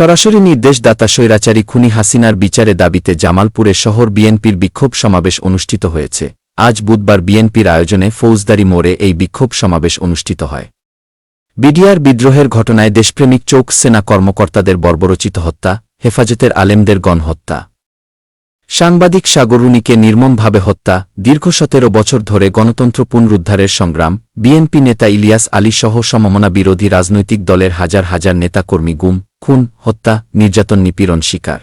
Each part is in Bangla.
সরাসরি নির্দেশদাতা স্বৈরাচারী খুনি হাসিনার বিচারে দাবিতে জামালপুরে শহর বিএনপির বিক্ষোভ সমাবেশ অনুষ্ঠিত হয়েছে। আজ বুধবার বিএনপির আয়োজনে ফৌজদারি মোড়ে এই বিক্ষোভ সমাবেশ অনুষ্ঠিত হয়। বিডিআর বিদ্রোহের ঘটনায় দেশপ্রেমিক চৌক সেনা কর্মকর্তাদের বর্বরচিত হত্যা, হেফাজতের আলেমদের গণহত্যা। সাংবাদিক সাগরুনিকে নির্মমভাবে হত্যা, দীর্ঘ সতেরো বছর ধরে গণতন্ত্র পুনরুদ্ধারের সংগ্রাম, বিএনপি নেতা ইলিয়াস আলী সহ সমমনা বিরোধী রাজনৈতিক দলের হাজার হাজার নেতাকর্মী গুম, খুন, হত্যা, নির্যাতন, নিপীড়ন শিকার।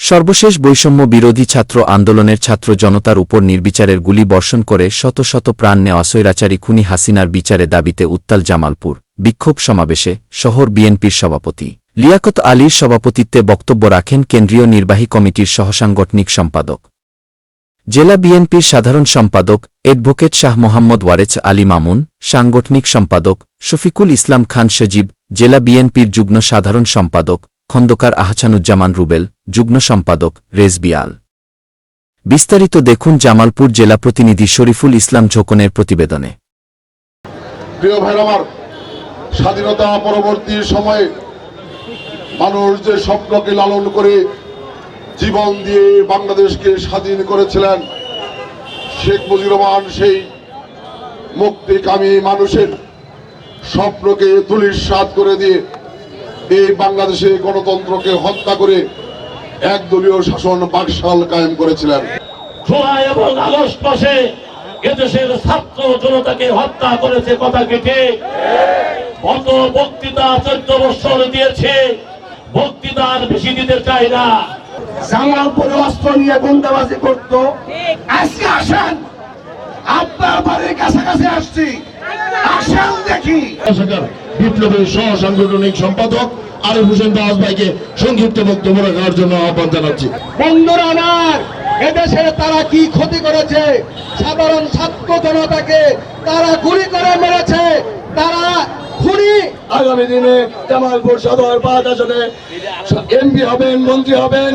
সর্বশেষ বৈষম্য বিরোধী ছাত্র আন্দোলনের ছাত্র জনতার উপর নির্বিচারের গুলি বর্ষণ করে শত শত প্রাণ নেওয়া স্বৈরাচারী খুনি হাসিনার বিচারে দাবিতে উত্তাল জামালপুর, বিক্ষোভ সমাবেশে, শহর বিএনপির সভাপতি। লিয়াকত আলীর সভাপতিত্বে বক্তব্য রাখেন কেন্দ্রীয় নির্বাহী কমিটির সহসাংগঠনিক সম্পাদক। জেলা বিএনপির সাধারণ সম্পাদক অ্যাডভোকেট শাহ মোহাম্মদ ওয়ারেজ আলী মামুন, সাংগঠনিক সম্পাদক শফিকুল ইসলাম খান সজীব, জেলা বিএনপির যুগ্ম সাধারণ সম্পাদক খন্দকার আহসানুজ্জামান রুবেল, যুগ্ম সম্পাদক রেজবিয়াল। বিস্তারিত দেখুন জামালপুর জেলা প্রতিনিধি শরীফুল ইসলাম ঝোকনের প্রতিবেদনে। প্রিয় স্বাধীনতা পরবর্তী সময়ে মানুষ যে স্বপ্নকে লালন করে জীবন দিয়ে বাংলাদেশকে স্বাধীন করেছিলেন, শেখ মুজিবুর রহমান সেই মুক্তিকামী মানুষের স্বপ্নকে তুলিস্বাদ করে দিয়ে এই বাংলাদেশে গণতন্ত্রকে হত্যা করে একদলীয় শাসন বাকশাল কায়েম করেছিলেন। জুলাই এবং আগস্ট মাসে এদেশের ছাত্র জনতাকে হত্যা করেছে, কথা কেটে কত বক্তৃতা চোদ্দ বছর দিয়েছে। বক্তৃতার বেশি দিতে চাই না। জামালপুরে অস্ত্র নিয়ে গুন্ডাবাজি করতো। আজকে আসেন আপনার বাড়ির কাছাকাছি আসছি। আসেন দেখি। শাখার বিপ্লবী সহ সাংগঠনিক সম্পাদক আরিফ হোসেন দাস ভাইকে সংক্ষিপ্ত বক্তব্য রাখার জন্য আহ্বান জানাচ্ছি। বন্ধুরা আমার এদেশে তারা কি ক্ষতি করেছে? সাধারণ ছাত্র জনতাকে তারা গুলি করে আগামী দিনে জামালপুর সদর পাঁচ আসনে এমপি হবেন মন্ত্রী হবেন।